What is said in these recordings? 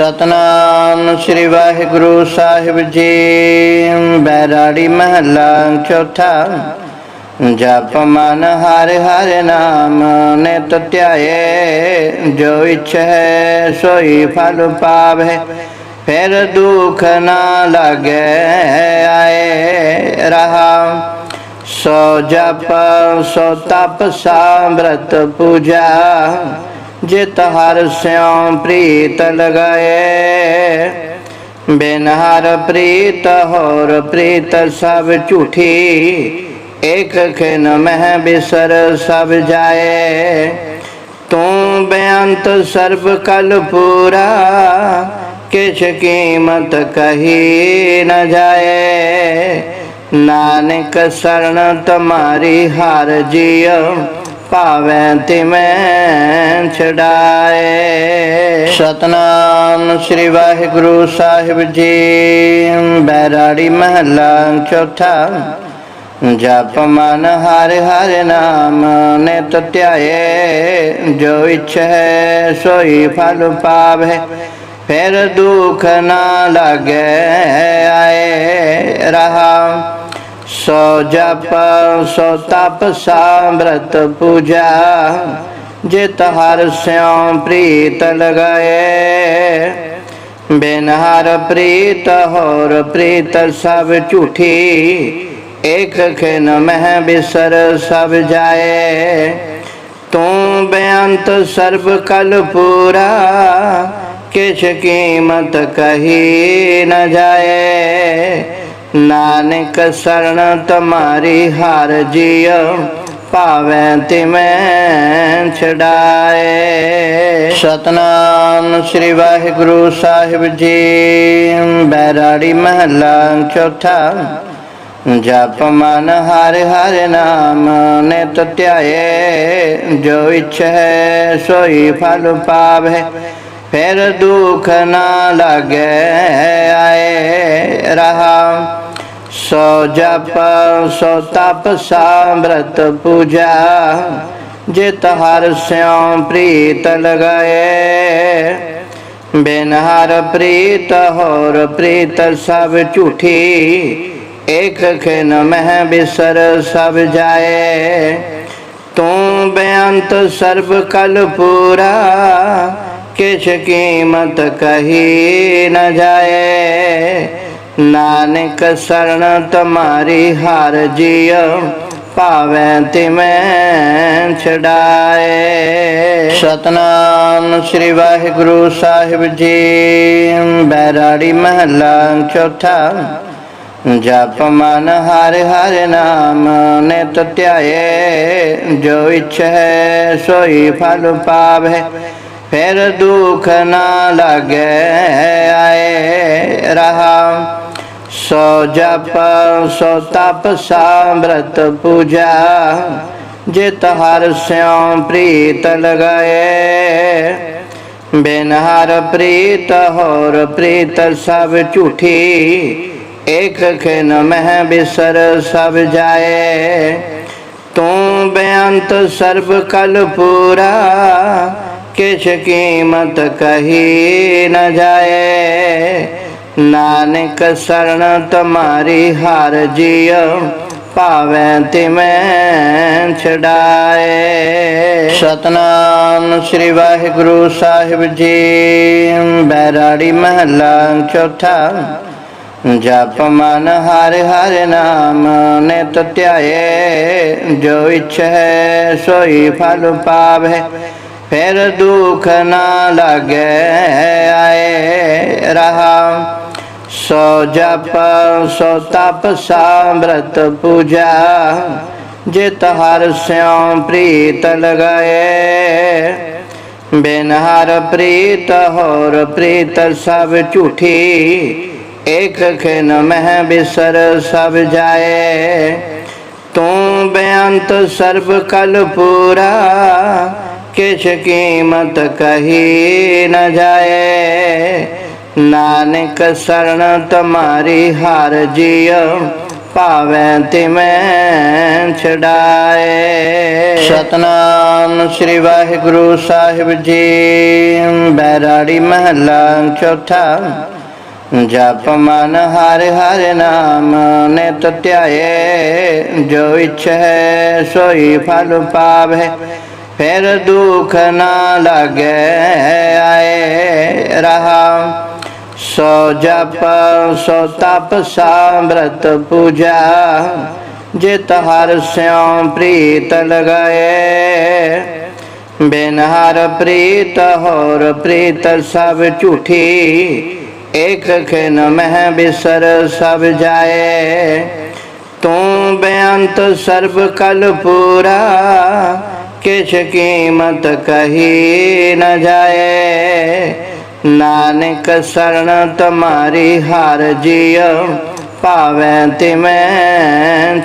ਸਤਨਾਮ ਸ੍ਰੀ ਵਾਹਿਗੁਰੂ ਸਾਹਿਬ ਜੀ। ਬੈਰਾੜੀ ਮਹੱਲਾ ਚੌਥਾ। ਜਪ ਮਨ ਹਰ ਹਰ ਨਾਮ, ਨਿਤ ਧਿਆਏ, ਜੋ ਇਛੈ ਸੋਈ ਫਲ ਪਾਵੇ। ਫਿਰ ਦੁਖ ਨਾ ਲਾਗੇ ਆਏ ਰਹਾ। ਸੋ ਜਪ, ਸੋ ਤਪ, ਸਾਮਰਤ ਪੂਜਾ। ਜਿਤ ਹਰ ਸਿਉ ਪ੍ਰੀਤ ਲਗਾਏ। ਬਿਨ ਹਰ ਪ੍ਰੀਤ ਹੋਰ ਪ੍ਰੀਤ ਸਭ ਝੂਠੀ। ਇਕ ਖਿਨ ਮਹਿ ਬਿਸਰ ਸਭ ਜਾਏ। ਤੂੰ ਬੇਅੰਤ ਸਰਬ ਕਲ ਪੂਰਾ, ਕਿਛ ਕੀਮਤ ਕਹੀ ਨ ਜਾਏ। ਨਾਨਕ ਸਰਣ ਤੁਮਾਰੀ ਹਰ ਜੀਉ ਭਾਵੇਂ ਤਿਮੈ ਛਡਾਏ। ਸਤਨਾਮ ਸ੍ਰੀ ਵਾਹਿਗੁਰੂ ਸਾਹਿਬ ਜੀ। ਬੈਰਾੜੀ ਮਹੱਲਾ ਚੌਥਾ। ਜਪ ਮਨ ਹਰ ਹਰ ਨਾਮ ਨਿਤ ਧਿਆਏ। ਜੋ ਇਛੈ ਸੋਈ ਫਲ ਪਾਵੇ। ਫਿਰ ਦੁਖ ਨਾ ਲਾਗੇ ਆਏ ਰਹਾ। ਸੋ ਜਪ, ਸੋ ਤਪ ਸਾਮਰਤ ਪੂਜਾ, ਜਿਤ ਹਰ ਸਿਉ ਪ੍ਰੀਤ ਲਗਾਏ। ਬਿਨ ਹਰ ਪ੍ਰੀਤ ਹੋਰ ਪ੍ਰੀਤ ਸਭ ਝੂਠੀ ਇਕ ਖਿਨ ਮਹਿ ਬਿਸਰ ਸਭ ਜਾਏ। ਤੂੰ ਬੇਅੰਤ ਸਰਬ ਕਲ ਪੂਰਾ, ਕਿਛ ਕੀਮਤ ਕਹੀ ਨ ਜਾਏ। ਨਾਨਕ ਸਰਣ ਤੁਮਾਰੀ ਹਰ ਜੀਉ, ਭਾਵੇਂ ਤਿਮੈ ਛਡਾਏ। ਸਤਨਾਮ ਸ੍ਰੀ ਵਾਹਿਗੁਰੂ ਸਾਹਿਬ ਜੀ, ਬੈਰਾੜੀ ਮਹੱਲਾ ਚੌਥਾ। ਜਪ ਮਨ ਹਰ ਹਰਿ ਨਾਮ ਨਿਤ ਧਿਆਏ, ਜੋ ਇਛੈ ਸੋਈ ਫਲ ਪਾਵੇ। ਫਿਰ ਦੁਖ ਨਾ ਲਾਗੇ ਆਏ ਰਹਾ। ਸੋ ਜਪ, ਸੋ ਤਪ ਸਾਮਰਤ ਪੂਜਾ, ਜਿਤ ਹਰ ਸਿਉ ਪ੍ਰੀਤ ਲਗਾਏ। ਬਿਨ ਹਰ ਪ੍ਰੀਤ ਹੋਰ ਪ੍ਰੀਤ ਸਭ ਝੂਠੀ ਇਕ ਖਿਨ ਮਹਿ ਬਿਸਰ ਸਭ ਜਾਏ। ਤੂੰ ਬੇਅੰਤ ਸਰਬ ਕਲ ਪੂਰਾ, ਕਿਛ ਕੀਮਤ ਕਹੀ ਨ ਜਾਏ। ਨਾਨਕ ਸਰਣ ਤੁਮਾਰੀ ਹਰ ਜੀਉ, ਭਾਵੇਂ ਤਿਮੈ ਛਡਾਏ। ਸਤਨਾਮ ਸ੍ਰੀ ਵਾਹਿਗੁਰੂ ਸਾਹਿਬ ਜੀ, ਬੈਰਾੜੀ ਮਹੱਲਾ ਚੌਥਾ। ਜਪ ਮਨ ਹਰ ਹਰਿ ਨਾਮ ਨਿਤ ਧਿਆਏ, ਜੋ ਇਛੈ ਸੋਈ ਫਲ ਪਾਵੇ। ਫਿਰ ਦੁਖ ਨਾ ਲਾਗੇ ਆਏ ਰਹਾ। ਸੋ ਜਪ, ਸੋ ਤਪ ਸਾਮਰਤ ਪੂਜਾ, ਜਿਤ ਹਰ ਸਿਉ ਪ੍ਰੀਤ ਲਗਾਏ। ਬਿਨ ਹਰ ਪ੍ਰੀਤ ਹੋਰ ਪ੍ਰੀਤ ਸਭ ਝੂਠੀ ਇਕ ਖਿਨ ਮਹਿ ਬਿਸਰ ਸਭ ਜਾਏ। ਤੂੰ ਬੇਅੰਤ ਸਰਬ ਕਲ ਪੂਰਾ, ਕਿਛ ਕੀਮਤ ਕਹੀ ਨ ਜਾਏ। ਨਾਨਕ ਸਰਣ ਤੁਮਾਰੀ ਹਰ ਜੀਉ, ਭਾਵੇਂ ਤਿਮੈ ਛਡਾਏ। ਸਤਨਾਮ ਸ੍ਰੀ ਵਾਹਿਗੁਰੂ ਸਾਹਿਬ ਜੀ, ਬੈਰਾੜੀ ਮਹੱਲਾ ਚੌਥਾ। ਜਪ ਮਨ ਹਰ ਹਰ ਨਾਮ ਨਿਤ ਧਿਆਏ, ਜੋ ਇਛੈ ਸੋਈ ਫਲ ਪਾਵੇ। ਫਿਰ ਦੁਖ ਨਾ ਲਾਗੇ ਆਏ ਰਹਾ। ਸੋ ਜਪ, ਸੋ ਤਪ ਸਾਮਰਤ ਪੂਜਾ, ਜਿਤ ਹਰ ਸਿਉ ਪ੍ਰੀਤ ਲਗਾਏ। ਬਿਨ ਹਰ ਪ੍ਰੀਤ ਹੋਰ ਪ੍ਰੀਤ ਸਭ ਝੂਠੀ, ਇਕ ਖਿਨ ਮਹਿ ਬਿਸਰ ਸਭ ਜਾਏ। ਤੂੰ ਬੇਅੰਤ ਸਰਬ ਕਲ ਪੂਰਾ, ਕਿਛ ਕੀਮਤ ਕਹੀ ਨ ਜਾਏ। ਨਾਨਕ ਸਰਣ ਤੁਮਾਰੀ ਹਰ ਜੀਉ, ਭਾਵੈ ਤਿਮੈ ਛਡਾਏ। ਸਤਨਾਮ ਸ੍ਰੀ ਵਾਹਿਗੁਰੂ ਸਾਹਿਬ ਜੀ, ਬੈਰਾੜੀ ਮਹੱਲਾ ਚੌਥਾ, ਜਪ ਮਨ ਹਰ ਹਰਿ ਨਾਮ ਨਿਤ ਧਿਆਏ, ਜੋ ਇਛੈ ਸੋਈ ਫਲ ਪਾਵੇ, ਫਿਰ ਦੁਖ ਨਾ ਲਾਗੇ ਆਏ ਰਹਾ। ਸੋ ਜਪ, ਸੋ ਤਪ ਸਾਮਰਤ ਪੂਜਾ, ਜਿਤ ਹਰ ਸਿਉ ਪ੍ਰੀਤ ਲਗਾਏ। ਬਿਨ ਹਰ ਪ੍ਰੀਤ ਹੋਰ ਪ੍ਰੀਤ ਸਭ ਝੂਠੀ ਇਕ ਖਿਨ ਮਹਿ ਬਿਸਰ ਸਭ ਜਾਏ। ਤੂੰ ਬੇਅੰਤ ਸਰਬ ਕਲ ਪੂਰਾ, ਕਿਛ ਕੀਮਤ ਕਹੀ ਨ ਜਾਏ। ਨਾਨਕ ਸਰਣ ਤੁਮਾਰੀ ਹਰ ਜੀਉ, ਭਾਵੈ ਤਿਮੈ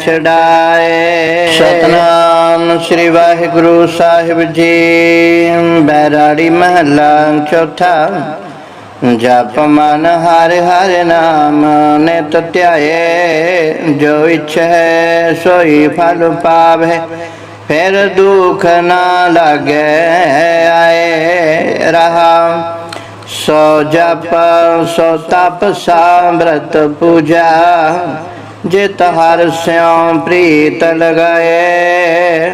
ਛਡਾਏ। ਸਤਨਾਮ ਸ੍ਰੀ ਵਾਹਿਗੁਰੂ ਸਾਹਿਬ ਜੀ, ਬੈਰਾੜੀ ਮਹੱਲਾ ਚੌਥਾ। ਜਪ ਮਨ ਹਰ ਹਰਿ ਨਾਮ ਨਿਤ ਧਿਆਏ, ਜੋ ਇਛੈ ਸੋਈ ਫਲ ਪਾਵੇ। ਫਿਰ ਦੁਖ ਨਾ ਲਾਗੇ ਆਏ ਰਹਾ। ਸੋ ਜਪ, ਸੋ ਤਪ ਸਾਮਰਤ ਪੂਜਾ, ਜਿਤ ਹਰ ਸਿਉ ਪ੍ਰੀਤ ਲਗਾਏ।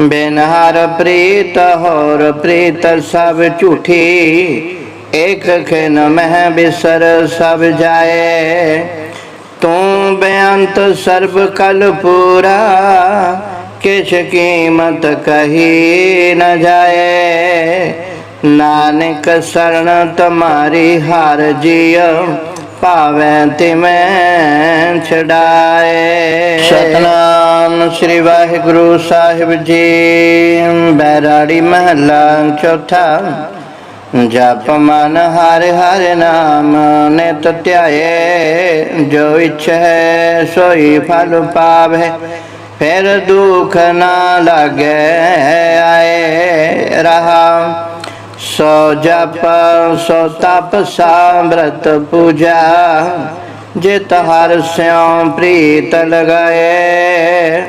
ਬਿਨ ਹਰ ਪ੍ਰੀਤ ਹੋਰ ਪ੍ਰੀਤ ਸਭ ਝੂਠੀ ਇਕ ਖਿਨ ਮਹਿ ਬਿਸਰ ਸਭ ਜਾਏ। ਤੂੰ ਬੇਅੰਤ ਸਰਬ ਕਲ ਪੂਰਾ, ਕਿਛ ਕੀਮਤ ਕਹੀ ਨ ਜਾਏ। ਨਾਨਕ ਸਰਣ ਤੁਮਾਰੀ ਹਰ ਜੀਉ, ਭਾਵੈ ਤਿਮੈ ਛਡਾਏ। ਸਤਨਾਮ ਸ੍ਰੀ ਵਾਹਿਗੁਰੂ ਸਾਹਿਬ ਜੀ, ਬੈਰਾੜੀ ਮਹੱਲਾ ਚੌਥਾ। ਜਪ ਮਨ ਹਰ ਹਰ ਨਾਮ ਨਿਤ ਧਿਆਏ, ਜੋ ਇਛੈ ਸੋਈ ਫਲ ਪਾਵੇ। ਫਿਰ ਦੁਖ ਨਾ ਲਾਗੇ ਆਏ ਰਹਾ। ਸੋ ਜਪ, ਸੋ ਤਪ ਸਾਮਰਤ ਪੂਜਾ, ਜਿਤ ਹਰ ਸਿਉ ਪ੍ਰੀਤ ਲਗਾਏ।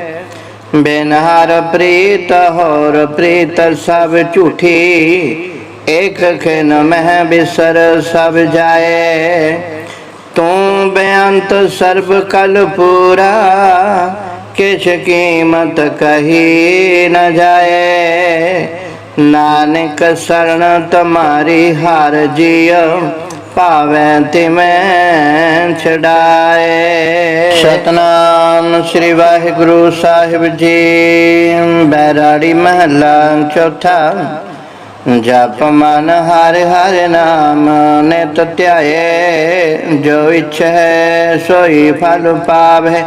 ਬਿਨ ਹਰ ਪ੍ਰੀਤ ਹੋਰ ਪ੍ਰੀਤ ਸਭ ਝੂਠੀ ਇਕ ਖਿਨ ਮਹਿ ਬਿਸਰ ਸਭ ਜਾਏ। ਤੂੰ ਬੇਅੰਤ ਸਰਬ ਕਲ ਪੂਰਾ, ਕਿਛ ਕੀਮਤ ਕਹੀ ਨ ਜਾਏ। ਨਾਨਕ ਸਰਣ ਤੁਮਾਰੀ ਹਰ ਜੀਉ, ਭਾਵੈ ਤਿਮੈ ਛਡਾਏ। ਸਤਨਾਮ ਸ੍ਰੀ ਵਾਹਿਗੁਰੂ ਸਾਹਿਬ ਜੀ, ਬੈਰਾੜੀ ਮਹੱਲਾ ਚੌਥਾ, ਜਪ ਮਨ ਹਰ ਹਰਿ ਨਾਮ ਨਿਤ ਧਿਆਏ, ਜੋ ਇਛੈ ਸੋਈ ਫਲ ਪਾਵੇ,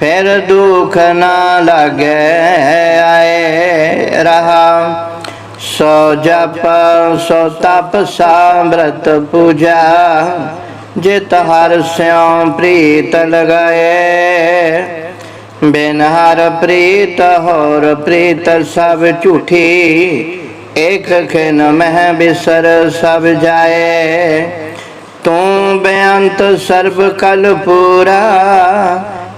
ਫਿਰ ਦੁਖ ਨਾ ਲਾਗੇ ਆਏ ਰਹਾ। ਸੋ ਜਪ, ਸੋ ਤਪ ਸਾਮਰਤ ਪੂਜਾ, ਜਿਤ ਹਰ ਸਿਉ ਪ੍ਰੀਤ ਲਗਾਏ। ਬਿਨ ਹਰ ਪ੍ਰੀਤ ਹੋਰ ਪ੍ਰੀਤ ਸਭ ਝੂਠੀ ਇਕ ਖਿਨ ਮਹਿ ਬਿਸਰ ਸਭ ਜਾਏ। ਤੂੰ ਬੇਅੰਤ ਸਰਬ ਕਲ ਪੂਰਾ,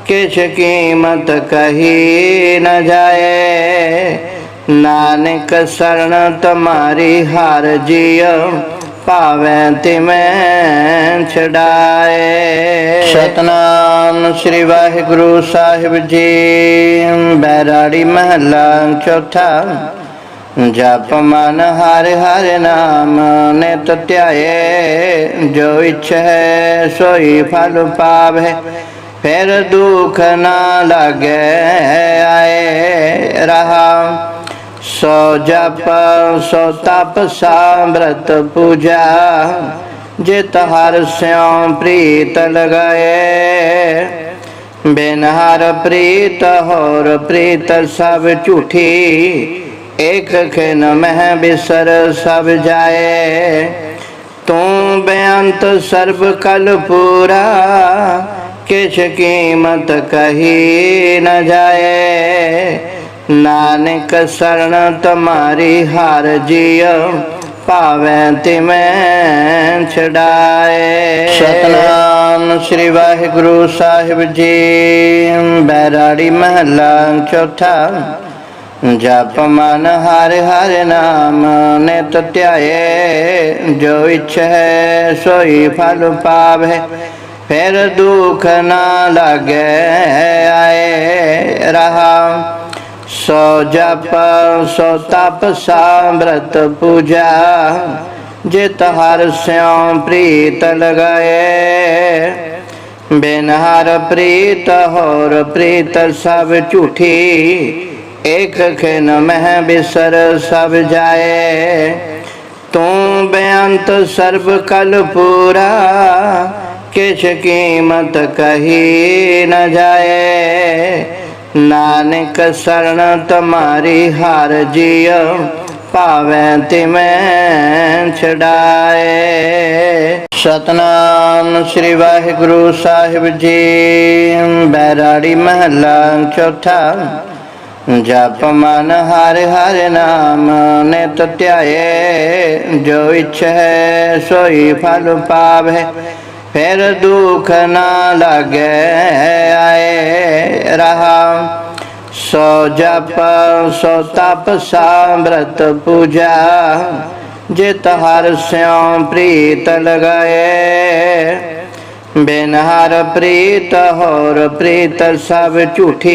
ਕਿਛ ਕੀਮਤ ਕਹੀ ਨ ਜਾਏ। ਨਾਨਕ ਸਰਣ ਤੁਮਾਰੀ ਹਰ ਜੀਉ, ਭਾਵੈ ਤਿਮੈ ਛਡਾਏ। ਸਤਨਾਮ ਸ੍ਰੀ ਵਾਹਿਗੁਰੂ ਸਾਹਿਬ ਜੀ, ਬੈਰਾੜੀ ਮਹੱਲਾ ਚੌਥਾ। ਜਪ ਮਨ ਹਰ ਹਰਿ ਨਾਮ ਨਿਤ ਧਿਆਏ, ਜੋ ਇਛੈ ਸੋਈ ਫਲ ਪਾਵੇ। ਫਿਰ ਦੁਖ ਨਾ ਲਾਗੇ ਆਏ ਰਹਾ। ਸੋ ਜਪ, ਸੋ ਤਪ ਸਾਮਰਤ ਪੂਜਾ, ਜਿਤ ਹਰ ਸਿਉ ਪ੍ਰੀਤ ਲਗਾਏ। ਬਿਨ ਹਰ ਪ੍ਰੀਤ ਹੋਰ ਪ੍ਰੀਤ ਸਭ ਝੂਠੀ ਇਕ ਖਿਨ ਮਹਿ ਬਿਸਰ ਸਭ ਜਾਏ। ਤੂੰ ਬੇਅੰਤ ਸਰਬ ਕਲ ਪੂਰਾ, ਕਿਛ ਕੀਮਤ ਕਹੀ ਨ ਜਾਏ। ਨਾਨਕ ਸਰਣ ਤੁਮਾਰੀ ਹਰ ਜੀਉ, ਭਾਵੇਂ ਤਿਮੈ ਛਡਾਏ। ਸਤਨਾਮ ਸ੍ਰੀ ਵਾਹਿਗੁਰੂ ਸਾਹਿਬ ਜੀ, ਬੈਰਾੜੀ ਮਹੱਲਾ ਚੌਥਾ। ਜਪ ਮਨ ਹਰ ਹਰ ਨਾਮ ਨਿਤ ਧਿਆਏ, ਜੋ ਇਛੈ ਸੋਈ ਫਲ ਪਾਵੇ। ਫਿਰ ਦੁਖ ਨਾ ਲਾਗੇ ਆਏ ਰਹਾ। ਸੋ ਜਪ, ਸੋ ਤਪ ਸਾਮਰਤ ਪੂਜਾ, ਜਿਤ ਹਰ ਸਿਉ ਪ੍ਰੀਤ ਲਗਾਏ। ਬਿਨ ਹਰ ਪ੍ਰੀਤ ਹੋਰ ਪ੍ਰੀਤ ਸਭ ਝੂਠੀ ਇਕ ਖਿਨ ਮਹਿ ਬਿਸਰ ਸਭ ਜਾਏ। ਤੂੰ ਬੇਅੰਤ ਸਰਬ ਕਲ ਪੂਰਾ, ਕਿਛ ਕੀਮਤ ਕਹੀ ਨ ਜਾਏ। ਨਾਨਕ ਸਰਣ ਤੁਮਾਰੀ ਹਰ ਜੀਉ, ਭਾਵੇਂ ਤਿਮੈ ਛਡਾਏ। ਸਤਨਾਮ ਸ੍ਰੀ ਵਾਹਿਗੁਰੂ ਸਾਹਿਬ ਜੀ, ਬੈਰਾੜੀ ਮਹੱਲਾ ਚੌਥਾ। ਜਪ ਮਨ ਹਰਿ ਹਰ ਨਾਮ ਨਿਤ ਧਿਆਏ, ਜੋ ਹੈ ਸੋਈ ਫਲ ਪਾਵੇ। ਫਿਰ ਦੁਖ ਨਾ ਲਾਗੇ ਆਏ ਰਹਾ। ਸੋ ਜਪ, ਸੋ ਤਪ ਸਾਮਰਤ ਪੂਜਾ, ਜਿਤ ਹਰ ਸਿਉ ਪ੍ਰੀਤ ਲਗਾਏ। ਬਿਨ ਹਰ ਪ੍ਰੀਤ ਹੋਰ ਪ੍ਰੀਤ ਸਭ ਝੂਠੀ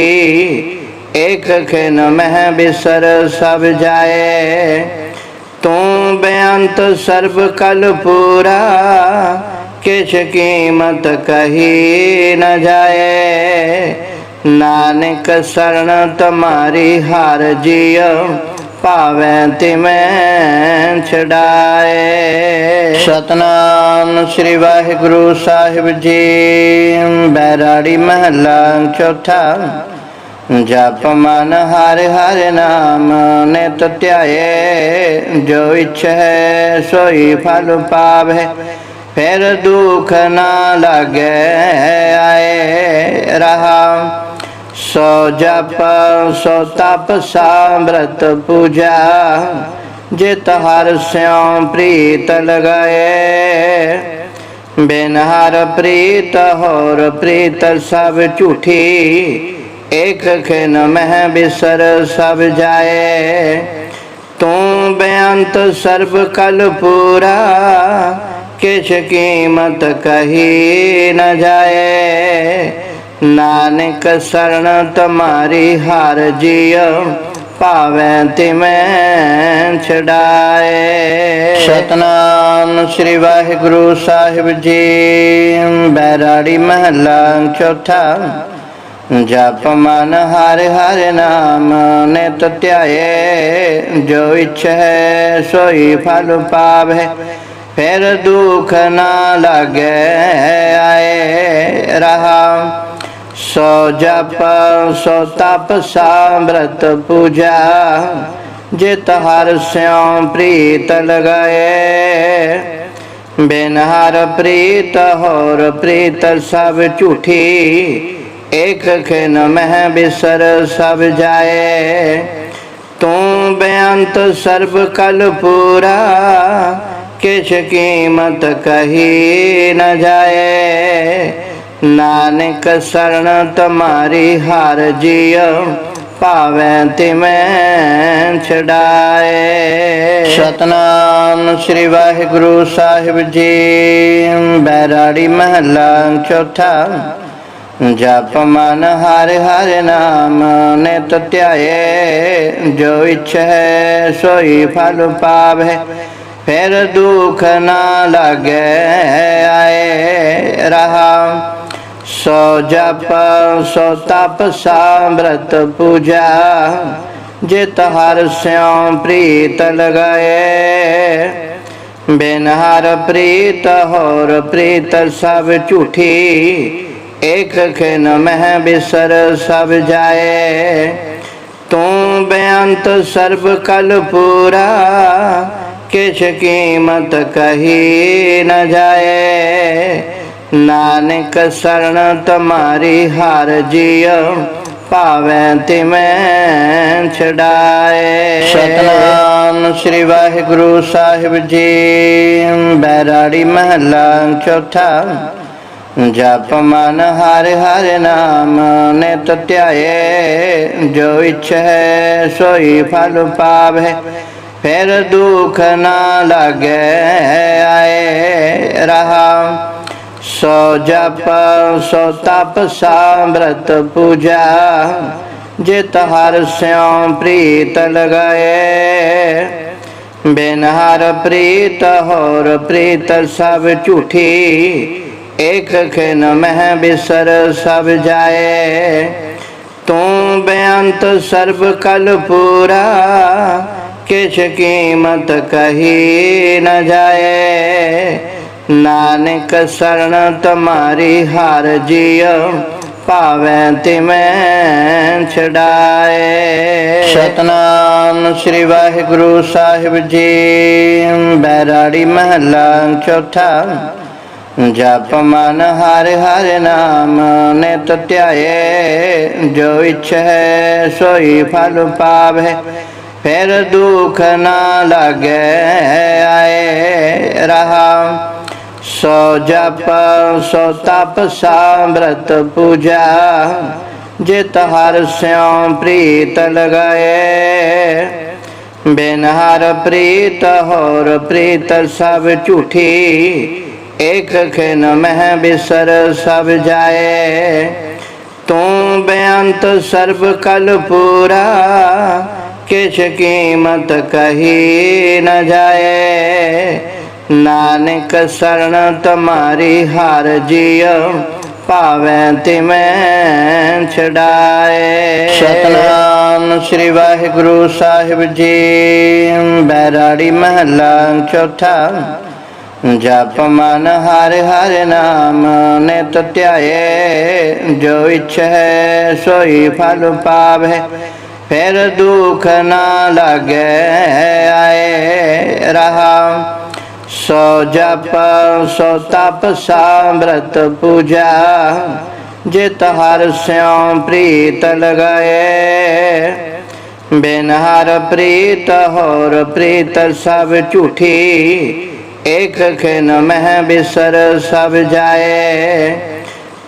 ਇਕ ਖਿਨ ਮਹਿ ਬਿਸਰ ਸਭ ਜਾਏ। ਤੂੰ ਬੇਅੰਤ ਸਰਬ ਕਲ ਪੂਰਾ ਕਿਛ ਕੀਮਤ ਕਹੀ ਨ ਜਾਏ ਨਾਨਕ ਸਰਣ ਤੁਮਾਰੀ ਹਰ ਜੀਉ ਭਾਵੇਂ ਤਿਮੈ ਛਡਾਏ ਸਤਨਾਮ ਸ੍ਰੀ ਵਾਹਿਗੁਰੂ ਸਾਹਿਬ ਜੀ ਬੈਰਾੜੀ ਮਹੱਲਾ ਚੌਥਾ ਜਪ ਮਨ ਹਰਿ ਹਰ ਨਾਮ ਨਿਤ ਧਿਆਏ ਜੋ ਇਛੈ ਸੋਈ ਫਲ ਪਾਵੇ ਫਿਰ ਦੁਖ ਨਾ ਲਾਗੇ ਆਏ ਰਹਾ। ਸੋ ਜਪ, ਸੋ ਤਪ ਸਾਮਰਤ ਪੂਜਾ, ਜਿਤ ਹਰ ਸਿਉ ਪ੍ਰੀਤ ਲਗਾਏ। ਬਿਨ ਹਰ ਪ੍ਰੀਤ ਹੋਰ ਪ੍ਰੀਤ ਸਭ ਝੂਠੀ ਇਕ ਖਿਨ ਮਹਿ ਬਿਸਰ ਸਭ ਜਾਏ। ਤੂੰ ਬੇਅੰਤ ਸਰਬ ਕਲ ਪੂਰਾ ਕਿਛ ਕੀਮਤ ਕਹੀ ਨ ਜਾਏ ਨਾਨਕ ਸਰਣ ਤੁਮਾਰੀ ਹਰ ਜੀਉ ਭਾਵੇਂ ਤਿਮੈ ਛਡਾਏ ਸਤਨਾਮ ਸ੍ਰੀ ਵਾਹਿਗੁਰੂ ਸਾਹਿਬ ਜੀ ਬੈਰਾੜੀ ਮਹੱਲਾ ਚੌਥਾ ਜਪ ਮਨ ਹਰਿ ਹਰਿ ਨਾਮ ਨਿਤ ਧਿਆਏ ਜੋ ਇਛੈ ਸੋਈ ਫਲ ਪਾਵੇ ਫਿਰ ਦੁਖ ਨਾ ਲਾਗੇ ਆਏ ਰਹਾ। ਸੋ ਜਪ, ਸੋ ਤਪ ਸਾਮਰਤ ਪੂਜਾ, ਜਿਤ ਹਰ ਸਿਉ ਪ੍ਰੀਤ ਲਗਾਏ। ਬਿਨ ਹਰ ਪ੍ਰੀਤ ਹੋਰ ਪ੍ਰੀਤ ਸਭ ਝੂਠੀ ਇਕ ਖਿਨ ਮਹਿ ਬਿਸਰ ਸਭ ਜਾਏ। ਤੂੰ ਬੇਅੰਤ ਸਰਬ ਕਲ ਪੂਰਾ ਕਿਛ ਕੀਮਤ ਕਹੀ ਨ ਜਾਏ ਨਾਨਕ ਸਰਣ ਤੁਮਾਰੀ ਹਰ ਜੀਉ ਭਾਵੇਂ ਤਿਮੈ ਛਡਾਏ ਸਤਨਾਮ ਸ੍ਰੀ ਵਾਹਿਗੁਰੂ ਸਾਹਿਬ ਜੀ ਬੈਰਾੜੀ ਮਹੱਲਾ ਚੌਥਾ ਜਪ ਮਨ ਹਰਿ ਹਰਿ ਨਾਮ ਨਿਤ ਧਿਆਏ ਜੋ ਇਛੈ ਸੋਈ ਫਲ ਪਾਵੇ ਫਿਰ ਦੁਖ ਨਾ ਲਾਗੇ ਆਏ ਰਹਾ। ਸੋ ਜਪ, ਸੋ ਤਪ, ਸਾਮਰਤ ਪੂਜਾ, ਜਿਤ ਹਰ ਸਿਉ ਪ੍ਰੀਤ ਲਗਾਏ। ਬਿਨ ਹਰ ਪ੍ਰੀਤ ਹੋਰ ਪ੍ਰੀਤ ਸਭ ਝੂਠੀ ਇਕ ਖਿਨ ਮਹਿ ਬਿਸਰ ਸਭ ਜਾਏ। ਤੂੰ ਬੇਅੰਤ ਸਰਬ ਕਲ ਪੂਰਾ ਕਿਛ ਕੀਮਤ ਕਹੀ ਨ ਜਾਏ ਨਾਨਕ ਸਰਣ ਤੁਮਾਰੀ ਹਰ ਜੀਉ ਭਾਵੇਂ ਤਿਮੈ ਛਡਾਏ ਸਤਨਾਮ ਸ੍ਰੀ ਵਾਹਿਗੁਰੂ ਸਾਹਿਬ ਜੀ ਬੈਰਾੜੀ ਮਹੱਲਾ ਚੌਥਾ ਜਪ ਮਨ ਹਰਿ ਹਰਿ ਨਾਮ ਨਿਤ ਧਿਆਏ ਜੋ ਇਛੈ ਸੋਈ ਫਲ ਪਾਵੇ ਫਿਰ ਦੁਖ ਨਾ ਲਾਗੇ ਆਏ ਰਹਾ। ਸੋ ਜਪ, ਸੋ ਤਪ ਸੰਬਰਤ ਪੂਜਾ, ਜਿਤ ਹਰ ਸਿਉ ਪ੍ਰੀਤ ਲਗਾਏ। ਬਿਨ ਹਰ ਪ੍ਰੀਤ ਹੋਰ ਪ੍ਰੀਤ ਸਭ ਝੂਠੀ ਇਕ ਖਿਨ ਮਹਿ ਬਿਸਰ ਸਭ ਜਾਏ। ਤੂੰ ਬੇਅੰਤ ਸਰਬ ਕਲ ਪੂਰਾ ਕਿਛ ਕੀਮਤ ਕਹੀ ਨ ਜਾਏ ਨਾਨਕ ਸਰਣ ਤੁਮਾਰੀ ਹਰ ਜੀਉ ਭਾਵੇਂ ਤਿਮੈ ਛਡਾਏ ਸਤਨਾਮ ਸ੍ਰੀ ਵਾਹਿਗੁਰੂ ਸਾਹਿਬ ਜੀ ਬੈਰਾੜੀ ਮਹੱਲਾ ਚੌਥਾ ਜਪ ਮਨ ਹਰਿ ਹਰਿ ਨਾਮ ਨਿਤ ਧਿਆਏ ਜੋ ਇਛੈ ਸੋਈ ਫਲ ਪਾਵੇ ਫਿਰ ਦੁਖ ਨਾ ਲਾਗੇ ਆਏ ਰਹਾ। ਸੋ ਜਪ, ਸੋ ਤਪ ਸੰਬਰਤ ਪੂਜਾ, ਜਿਤ ਹਰ ਸਿਉ ਪ੍ਰੀਤ ਲਗਾਏ। ਬਿਨ ਹਰ ਪ੍ਰੀਤ ਹੋਰ ਪ੍ਰੀਤ ਸਭ ਝੂਠੀ ਇਕ ਖਿਨ ਮਹਿ ਬਿਸਰ ਸਭ ਜਾਏ। ਤੂੰ ਬੇਅੰਤ ਸਰਬ ਕਲ ਪੂਰਾ ਕਿਛ ਕੀਮਤ ਕਹੀ ਨ ਜਾਏ ਨਾਨਕ ਸਰਣ ਤੁਮਾਰੀ ਹਰ ਜੀਉ ਭਾਵੇਂ ਤਿਮੈ ਛਡਾਏ ਸਤਨਾਮ ਸ੍ਰੀ ਵਾਹਿਗੁਰੂ ਸਾਹਿਬ ਜੀ ਬੈਰਾੜੀ ਮਹੱਲਾ ਚੌਥਾ ਜਪ ਮਨ ਹਰਿ ਹਰਿ ਨਾਮ ਨਿਤ ਧਿਆਏ ਜੋ ਇਛੈ ਸੋਈ ਫਲ ਪਾਵੇ ਫਿਰ ਦੁਖ ਨਾ ਲਾਗੇ ਆਏ ਰਹਾ। ਸੋ ਜਪ, ਸੋ ਤਪ ਸੰਬਰਤ ਪੂਜਾ। ਜਿਤ ਹਰ ਸਿਉ ਪ੍ਰੀਤ ਲਗਾਏ। ਬਿਨ ਹਰ ਪ੍ਰੀਤ ਹੋਰ ਪ੍ਰੀਤ ਸਭ ਝੂਠੀ। ਇਕ ਖਿਨ ਮਹਿ ਬਿਸਰ ਸਭ ਜਾਏ।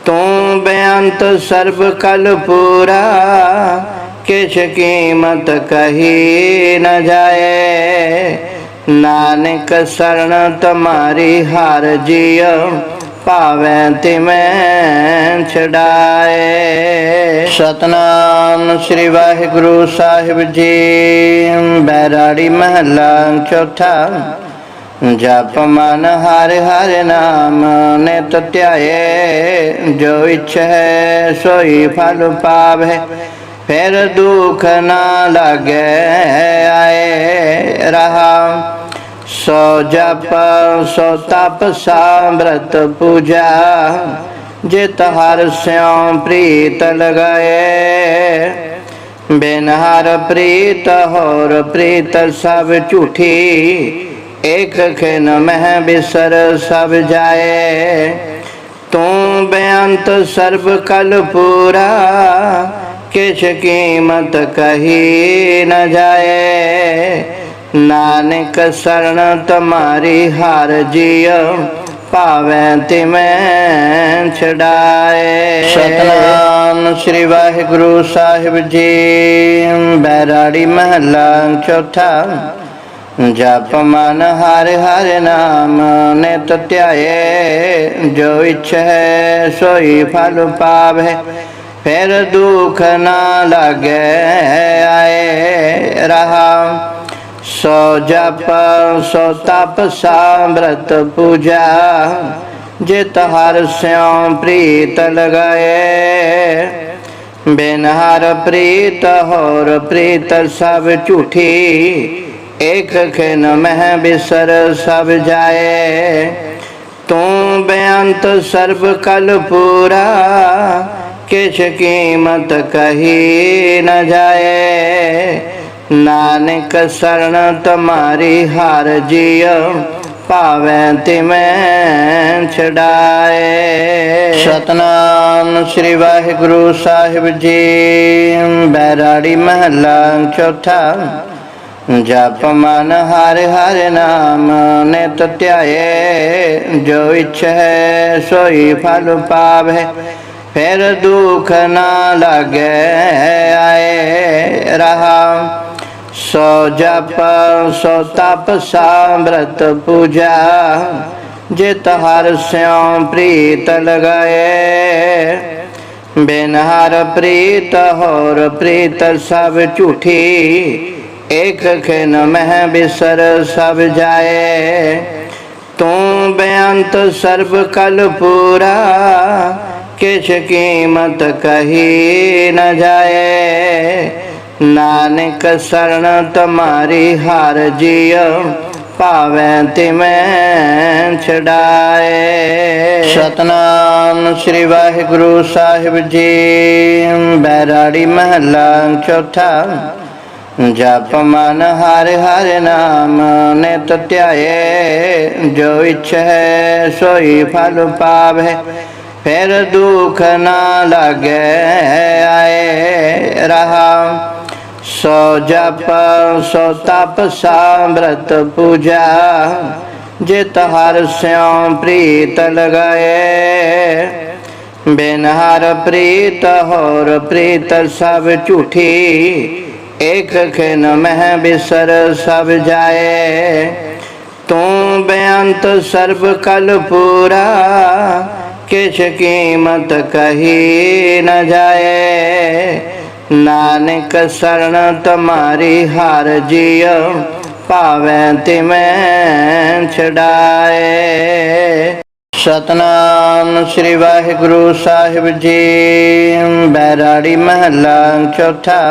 ਤੂੰ ਬੇਅੰਤ ਸਰਬ ਕਲ ਪੂਰਾ। ਕਿਛ ਕੀਮਤ ਕਹੀ ਨ ਜਾਏ ਨਾਨਕ ਸਰਣ ਤੁਮਾਰੀ ਹਰ ਜੀਉ ਭਾਵੇਂ ਤਿਮੈ ਛਡਾਏ ਸਤਨਾਮ ਸ੍ਰੀ ਵਾਹਿਗੁਰੂ ਸਾਹਿਬ ਜੀ ਬੈਰਾੜੀ ਮਹੱਲਾ ਚੌਥਾ ਜਪ ਮਨ ਹਰ ਹਰ ਨਾਮ ਨਿਤ ਧਿਆਏ ਜੋ ਇਛੈ ਸੋਈ ਫਲ ਪਾਵੇ ਫਿਰ ਦੁਖ ਨਾ ਲਾਗੇ ਆਏ ਰਹਾ। ਸੋ ਜਪ, ਸੋ ਤਪ ਸੰਬਰਤ ਪੂਜਾ, ਜਿਤ ਹਰ ਸਿਉ ਪ੍ਰੀਤ ਲਗਾਏ। ਬਿਨ ਹਰ ਪ੍ਰੀਤ ਹੋਰ ਪ੍ਰੀਤ ਸਭ ਝੂਠੀ ਇਕ ਖਿਨ ਮਹਿ ਬਿਸਰ ਸਭ ਜਾਏ। ਤੂੰ ਬੇਅੰਤ ਸਰਬ ਕਲ ਪੂਰਾ ਕਿਛ ਕੀਮਤ ਕਹੀ ਨ ਜਾਏ ਨਾਨਕ ਸਰਣ ਤੁਮਾਰੀ ਹਰ ਜੀਉ ਭਾਵੇਂ ਤਿਮੈ ਛਡਾਏ ਸਤਨਾਮ ਸ੍ਰੀ ਵਾਹਿਗੁਰੂ ਸਾਹਿਬ ਜੀ ਬੈਰਾੜੀ ਮਹੱਲਾ ਚੌਥਾ ਜਪ ਮਨ ਹਰਿ ਹਰਿ ਨਾਮ ਨਿਤ ਧਿਆਏ ਜੋ ਇਛੈ ਸੋਈ ਫਲ ਪਾਵੇ ਫਿਰ ਦੁਖ ਨਾ ਲਾਗੇ ਆਏ ਰਹਾ। ਸੋ ਜਪ, ਸੋ ਤਪ ਸੰਬਰਤ ਪੂਜਾ, ਜਿਤ ਹਰ ਸਿਉ ਪ੍ਰੀਤ ਲਗਾਏ। ਬਿਨ ਹਰ ਪ੍ਰੀਤ ਹੋਰ ਪ੍ਰੀਤ ਸਭ ਝੂਠੀ ਇਕ ਖਿਨ ਮਹਿ ਬਿਸਰ ਸਭ ਜਾਏ। ਤੂੰ ਬੇਅੰਤ ਸਰਬ ਕਲ ਪੂਰਾ ਕਿਛ ਕੀਮਤ ਕਹੀ ਨ ਜਾਏ ਨਾਨਕ ਸਰਣ ਤੁਮਾਰੀ ਹਰ ਜੀਉ ਭਾਵੈ ਤਿਮੈ ਛਡਾਏ ਸਤਨਾਮ ਸ੍ਰੀ ਵਾਹਿਗੁਰੂ ਸਾਹਿਬ ਜੀ ਬੈਰਾੜੀ ਮਹੱਲਾ ਚੌਥਾ ਜਪ ਮਨ ਹਰਿ ਹਰਿ ਨਾਮ ਨਿਤ ਧਿਆਏ ਜੋ ਇਛੈ ਸੋਈ ਫਲ ਪਾਵੇ ਫਿਰ ਦੁਖ ਨਾ ਲਾਗੇ ਆਏ ਰਹਾ। ਸੋ ਜਪ, ਸੋ ਤਪ ਸੰਬਰਤ ਪੂਜਾ। ਜਿਤ ਹਰ ਸਿਉ ਪ੍ਰੀਤ ਲਗਾਏ। ਬਿਨ ਹਰ ਪ੍ਰੀਤ ਹੋਰ ਪ੍ਰੀਤ ਸਭ ਝੂਠੀ। ਇਕ ਖਿਨ ਮਹਿ ਬਿਸਰ ਸਭ ਜਾਏ। ਤੂੰ ਬੇਅੰਤ ਸਰਬ ਕਲ ਪੂਰਾ। ਕਿਛ ਕੀਮਤ ਕਹੀ ਨ ਜਾਏ ਨਾਨਕ ਸਰਣ ਤੁਮਾਰੀ ਹਰ ਜੀਉ ਭਾਵੈ ਤਿਮੈ ਛਡਾਏ ਸਤਨਾਮ ਸ੍ਰੀ ਵਾਹਿਗੁਰੂ ਸਾਹਿਬ ਜੀ ਬੈਰਾੜੀ ਮਹੱਲਾ ਚੌਥਾ ਜਪ ਮਨ ਹਰਿ ਹਰਿ ਨਾਮ ਨਿਤ ਧਿਆਏ ਜੋ ਇਛੈ ਸੋਈ ਫਲ ਪਾਵੇ ਫਿਰ ਦੁਖ ਨਾ ਲਾਗੇ ਆਏ ਰਹਾ। ਸੋ ਜਪ, ਸੋ ਤਪ ਸੰਬਰਤ ਪੂਜਾ। ਜਿਤ ਹਰ ਸਿਉ ਪ੍ਰੀਤ ਲਗਾਏ। ਬਿਨ ਹਰ ਪ੍ਰੀਤ ਹੋਰ ਪ੍ਰੀਤ ਸਭ ਝੂਠੀ। ਇਕ ਖਿਨ ਮਹਿ ਬਿਸਰ ਸਭ ਜਾਏ। ਤੂੰ ਬੇਅੰਤ ਸਰਬ ਕਲ ਪੂਰਾ। ਕਿਛ ਕੀਮਤ ਕਹੀ ਨ ਜਾਏ ਨਾਨਕ ਸਰਣ ਤੁਮਾਰੀ ਹਰ ਜੀਉ ਭਾਵੈ ਤਿਮੈ ਛਡਾਏ ਸਤਨਾਮ ਸ੍ਰੀ ਵਾਹਿਗੁਰੂ ਸਾਹਿਬ ਜੀ ਬੈਰਾੜੀ ਮਹੱਲਾ ਚੌਥਾ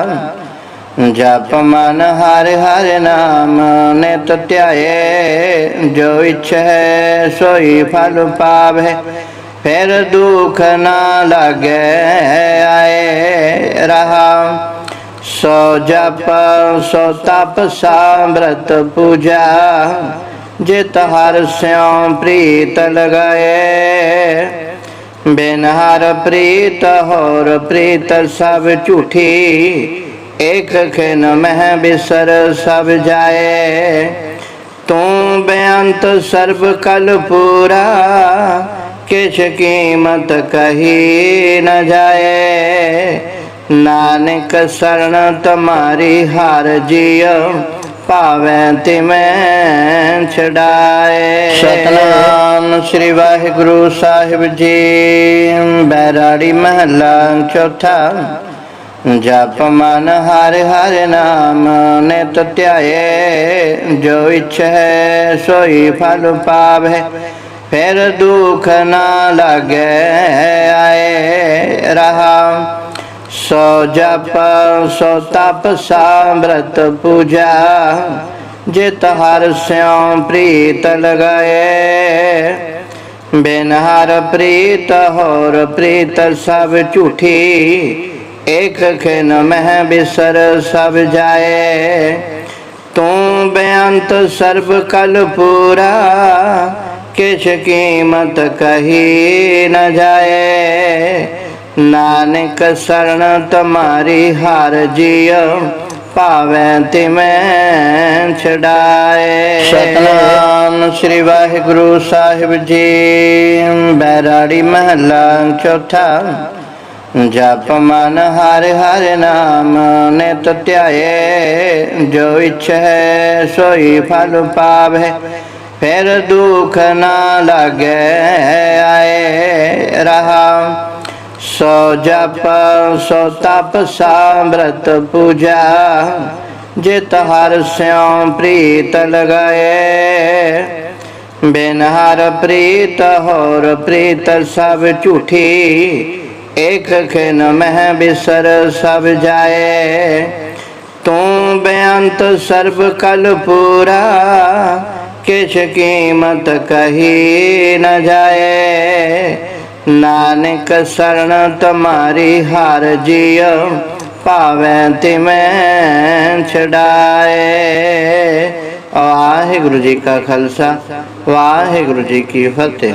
ਜਪ ਮਨ ਹਰਿ ਹਰਿ ਨਾਮ ਨਿਤ ਧਿਆਏ ਜੋ ਇਛੈ ਸੋਈ ਫਲ ਪਾਵੇ ਫਿਰ ਦੁਖ ਨਾ ਲਾਗੇ ਆਏ ਰਹਾ। ਸੋ ਜਪ, ਸੋ ਤਪ ਸੰਬਰਤ ਪੂਜਾ, ਜਿਤ ਹਰ ਸਿਉ ਪ੍ਰੀਤ ਲਗਾਏ। ਬਿਨ ਹਰ ਪ੍ਰੀਤ ਹੋਰ ਪ੍ਰੀਤ ਸਭ ਝੂਠੀ ਇਕ ਖਿਨ ਮਹਿ ਬਿਸਰ ਸਭ ਜਾਏ। ਤੂੰ ਬੇਅੰਤ ਸਰਬ ਕਲ ਪੂਰਾ ਕਿਛ ਕੀਮਤ ਕਹੀ ਨ ਜਾਏ ਨਾਨਕ ਸਰਣ ਤੁਮਾਰੀ ਹਰ ਜੀਉ ਭਾਵੈ ਤਿਮੈ ਛਡਾਏ ਸਤਨਾਮ ਸ੍ਰੀ ਵਾਹਿਗੁਰੂ ਸਾਹਿਬ ਜੀ ਬੈਰਾੜੀ ਮਹੱਲਾ ਚੌਥਾ ਜਪ ਮਨ ਹਰਿ ਹਰਿ ਨਾਮ ਨਿਤ ਧਿਆਏ ਜੋ ਇਛੈ ਸੋਈ ਫਲ ਪਾਵੇ ਫਿਰ ਦੁਖ ਨਾ ਲਾਗੇ ਆਏ ਰਹਾ। ਸੋ ਜਪ, ਸੋ ਤਪ ਸੰਬਰਤ ਪੂਜਾ। ਜਿਤ ਹਰ ਸਿਉ ਪ੍ਰੀਤ ਲਗਾਏ। ਬਿਨ ਹਰ ਪ੍ਰੀਤ ਹੋਰ ਪ੍ਰੀਤ ਸਭ ਝੂਠੀ। ਇਕ ਖਿਨ ਮਹਿ ਬਿਸਰ ਸਭ ਜਾਏ। ਤੂੰ ਬੇਅੰਤ ਸਰਬ ਕਲ ਪੂਰਾ। ਕਿਛ ਕੀਮਤ ਕਹੀ ਨ ਜਾਏ ਨਾਨਕ ਸਰਣ ਤੁਮਾਰੀ ਹਰ ਜੀਉ ਭਾਵੈ ਤਿਮੈ ਛਡਾਏ ਸਤਨਾਮ ਸ੍ਰੀ ਵਾਹਿਗੁਰੂ ਸਾਹਿਬ ਜੀ ਬੈਰਾੜੀ ਮਹੱਲਾ ਚੌਥਾ ਜਪ ਮਨ ਹਰਿ ਹਰਿ ਨਾਮ ਨਿਤ ਧਿਆਏ ਜੋ ਇਛੈ ਸੋਈ ਫਲ ਪਾਵੇ ਫਿਰ ਦੁਖ ਨਾ ਲਾਗੇ ਆਏ ਰਹਾ। ਸੋ ਜਪ, ਸੋ ਤਪ ਸੰਬਰਤ ਪੂਜਾ। ਜਿਤ ਹਰ ਸਿਉ ਪ੍ਰੀਤ ਲਗਾਏ। ਬਿਨ ਹਰ ਪ੍ਰੀਤ ਹੋਰ ਪ੍ਰੀਤ ਸਭ ਝੂਠੀ। ਇਕ ਖਿਨ ਮਹਿ ਬਿਸਰ ਸਭ ਜਾਏ। ਤੂੰ ਬੇਅੰਤ ਸਰਬ ਕਲ ਪੂਰਾ। ਕਿਛ ਕੀਮਤ ਕਹੀ ਨ ਜਾਏ ਨਾਨਕ ਸਰਣ ਤੁਮਾਰੀ ਹਰ ਜੀਉ ਭਾਵੈ ਤਿਮੈ ਛਡਾਏ ਵਾਹਿਗੁਰੂ ਜੀ ਕਾ ਖਾਲਸਾ ਵਾਹਿਗੁਰੂ ਜੀ ਕੀ ਫਤਿਹ